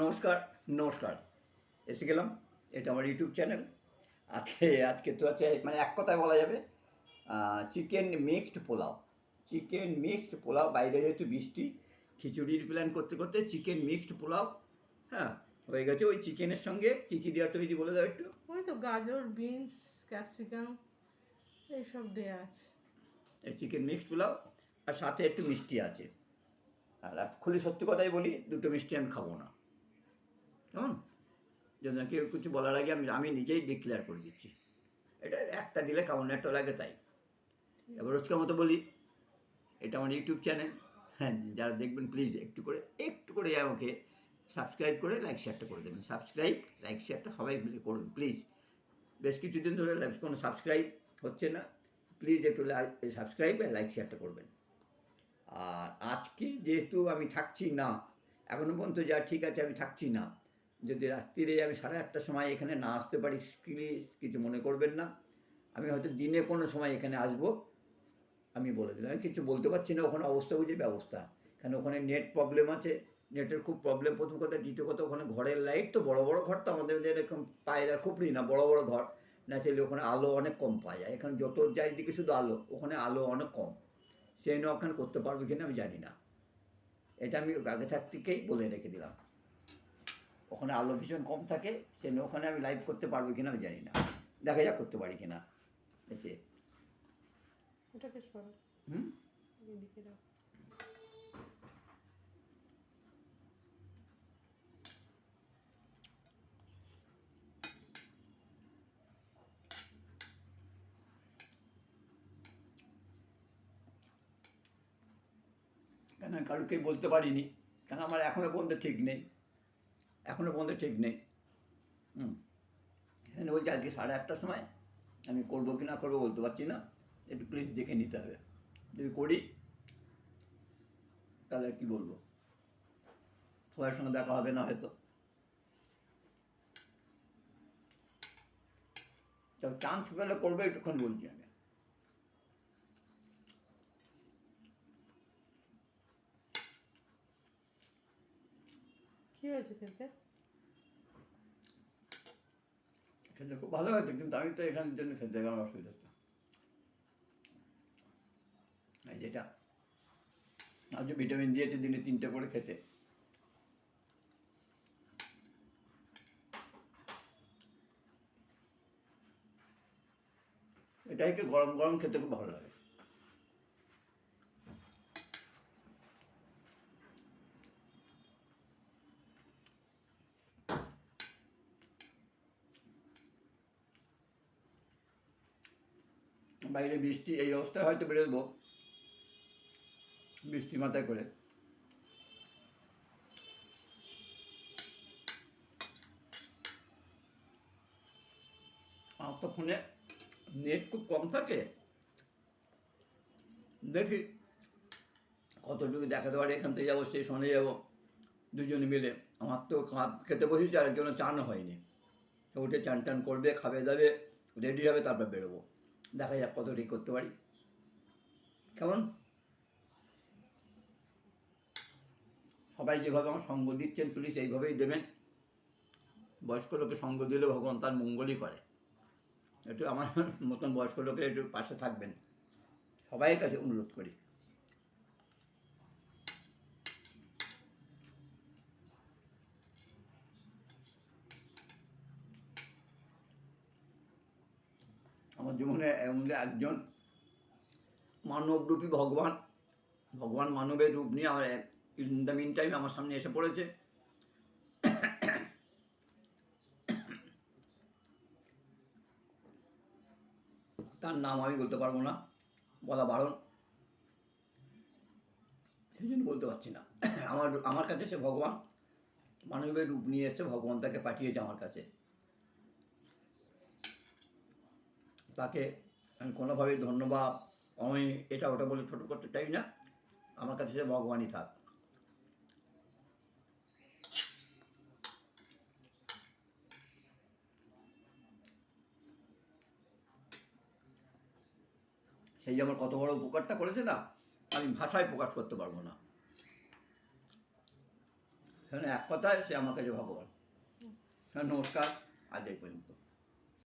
নমস্কার নমস্কার। এসে গেলাম এটা আমার ইউটিউব চ্যানেল। আজকে আজকে তো আছে মানে এক কথায় বলা যাবে chicken mixed pulao. Chicken mixed pulao বাইরে যেহেতু বৃষ্টি খিচুড়ির প্ল্যান করতে করতে চিকেন মিক্সড পোলাও হ্যাঁ হয়ে গেছে। ওই চিকেনের সঙ্গে কী কী দেওয়া তৈরি বলে দাও একটু। ওই তো গাজর বিনস ক্যাপসিকাম এইসব দেওয়া আছে। এই চিকেন মিক্সড পোলাও আর সাথে একটু মিষ্টি আছে। আর খুলে সত্যি কথাই বলি দুটো মিষ্টি আমি খাব না। কেমন? যদি কেউ কিছু বলার আগে আমি আমি নিজেই ডিক্লেয়ার করে দিচ্ছি। এটা একটা দিলে কেমন একটা লাগে তাই। এবার রোজকার মতো বলি, এটা আমার ইউটিউব চ্যানেল হ্যাঁ যারা দেখবেন প্লিজ একটু করে একটু করে আমাকে সাবস্ক্রাইব করে লাইক শেয়ারটা করে দেবেন। সাবস্ক্রাইব লাইক শেয়ারটা সবাই মিলে করুন প্লিজ বেশ কিছুদিন ধরে কোনো সাবস্ক্রাইব হচ্ছে না। প্লিজ একটু সাবস্ক্রাইব আর লাইক শেয়ারটা করবেন। আর আজকে যেহেতু আমি থাকছি না এখনও পর্যন্ত যা ঠিক আছে আমি থাকছি না। যদি রাত্রিরে আমি সাড়ে আটটার সময় এখানে না আসতে পারি, প্লিজ কিছু মনে করবেন না। আমি হয়তো দিনে কোনো সময় এখানে আসব, আমি বলে দিলাম। আমি কিছু বলতে পারছি না, ওখানে অবস্থা বুঝে ব্যবস্থা। কারণ ওখানে নেট প্রবলেম আছে, নেটের খুব প্রবলেম প্রথম কথা, দ্বিতীয় কথা, ওখানে ঘরের লাইট তো বড় বড় ঘর তো আমাদের এরকম পায়রা খুপড়ি না, বড় বড় ঘর। ন্যাচারালি ওখানে আলো অনেক কম পাওয়া যায়। এখানে যত চারিদিকে শুধু আলো, ওখানে আলো অনেক কম। সেই জন্য ওখানে করতে পারবে কিনা আমি জানি না। এটা আমি আগে থাক থেকেই বলে রেখে দিলাম। ওখানে আলো ভীষণ কম থাকে জন্য ওখানে আমি লাইভ করতে পারব কিনা আমি জানি না। দেখা যাক করতে পারি কিনা। এতে সরো হুম? এদিকে দাও কেন কারোকে বলতে পারিনি? কেন আমার এখনও পর্যন্ত ঠিক নেই? এখনও পর্যন্ত ঠিক নেই। হুম। এখানে বলছি, আজকে সাড়ে আটটার সময়? আমি করব কি না করব বলতে পারছি না। একটু প্লিজ দেখে নিতে হবে। যদি করি, তাহলে কি বলব? সবার সঙ্গে দেখা হবে না হয়তো। চান্স পেলে করবে, একটুক্ষণ বলছি আমি কি হয়েছে খেতে? খেতে খুব ভালো হয়েছে, কিন্তু আমি তো এখানের জন্য খেতে গেলাম অসুবিধা হতো এই যেটা আজ ভিটামিন দিয়েছে দিনে তিনটে করে খেতে। এটাকে গরম গরম খেতে খুব ভালো লাগে? বাইরে বৃষ্টি, এই অবস্থায় হয়তো বেরোবো। বৃষ্টি মাথায় করে। আমার তো ফোনে নেট খুব কম থাকে। দেখি কতটুকু দেখাতে পারি, এখান থেকে যাব সেই শোনে যাব। দুজনে মিলে। আমার তো খেতে বসেছি আর জন্য চানও হয়নি। উঠে চান টান করবে, খাবে দাবে, রেডি হবে, তারপর বেরোবো। দেখা যাক কত ঠিক করতে পারি। কেমন? সবাই যেভাবে আমার সঙ্গ দিচ্ছেন প্লিজ এইভাবেই দেবেন। বয়স্ক লোকে সঙ্গ দিলে ভগবান তার মঙ্গলই করে। একটু আমার মতন বয়স্ক লোকের একটু পাশে থাকবেন। সবাই কাছে অনুরোধ করি। আমার জীবনে মধ্যে একজন মানবরূপী ভগবান ভগবান মানবের রূপ নিয়ে আমার ইন দ্য মিন টাইম আমার সামনে এসে পড়েছে। তার নাম আমি বলতে পারব না, বলা বারণ। সেই জন্য বলতে পারছি না। আমার আমার কাছে সে ভগবান, মানবের রূপ নিয়ে এসে ভগবান তাকে পাঠিয়েছে আমার কাছে। তাকে আমি কোনোভাবেই ধন্যবাদ, আমি এটা ওটা বলে ছোটো করতে চাই না। আমার কাছে সে ভগবানই থাক। সেই যে আমার কত বড় উপকারটা করেছে না, আমি ভাষায় প্রকাশ করতে পারব না। এক কথায় সে আমার কাছে ভগবান। হ্যাঁ নমস্কার, আজ এই পর্যন্ত।